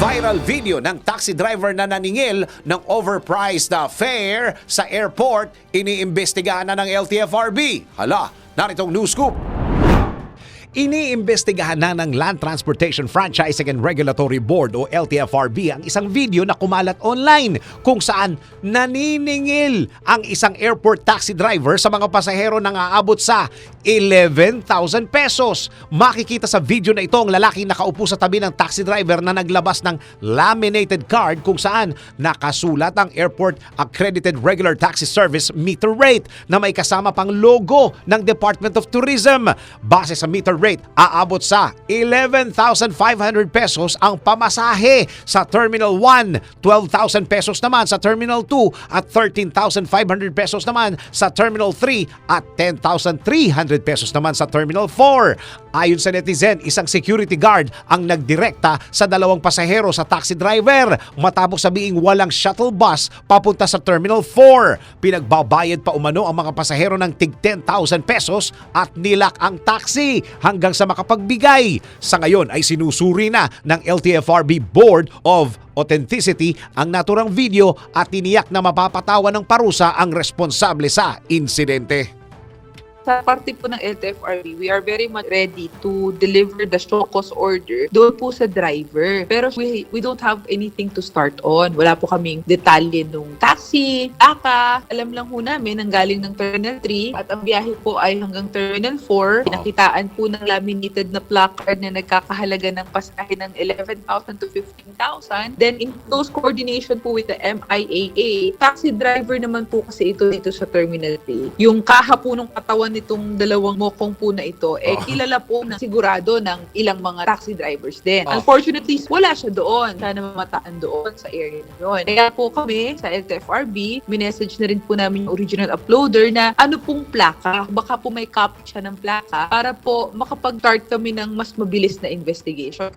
Viral video ng taxi driver na naningil ng overpriced na fare sa airport iniimbestigahan na ng LTFRB. Hala, naritong news scoop. Iniimbestigahan na ng Land Transportation Franchising and Regulatory Board o LTFRB ang isang video na kumalat online kung saan naniningil ang isang airport taxi driver sa mga pasahero nang aabot sa 11,000 pesos. Makikita sa video na ito ang lalaking nakaupo sa tabi ng taxi driver na naglabas ng laminated card kung saan nakasulat ang Airport Accredited Regular Taxi Service meter rate na may kasama pang logo ng Department of Tourism. Base sa meter rate, aabot sa 11,500 pesos ang pamasahe sa Terminal 1, 12,000 pesos naman sa Terminal 2 at 13,500 pesos naman sa Terminal 3 at 10,300 pesos naman sa Terminal 4. Ayon sa netizen, isang security guard ang nagdirekta sa dalawang pasahero sa taxi driver matapos sabing walang shuttle bus papunta sa Terminal 4. Pinagbabayad pa umano ang mga pasahero ng tig 10,000 pesos at nilak ang taxi hanggang sa makapagbigay. Sa ngayon ay sinusuri na ng LTFRB Board of Authenticity ang naturang video at tiniyak na mapapatawa ng parusa ang responsable sa insidente. Sa parte po ng LTFRB, we are very much ready to deliver the show cause order doon po sa driver. Pero we, we don't have anything to start on. Wala po kaming detalye nung taxi, aka. Alam lang po namin ang galing ng Terminal 3 at ang biyahe po ay hanggang Terminal 4. Pinakitaan po ng laminated na placard na nagkakahalaga ng pasahe ng 11,000 to 15,000. Then in close coordination po with the MIAA, taxi driver naman po kasi ito dito sa Terminal 3. Yung kaha po ng katawan nitong dalawang mokong po na ito, eh Oh. kilala po na sigurado ng ilang mga taxi drivers din. Oh. Unfortunately, wala siya doon. Sana mamataan doon sa area na yun. Kaya po kami sa LTFRB, minessage na rin po namin yung original uploader na ano pong plaka. Baka po may copy siya ng plaka para po makapag-start kami ng mas mabilis na investigation.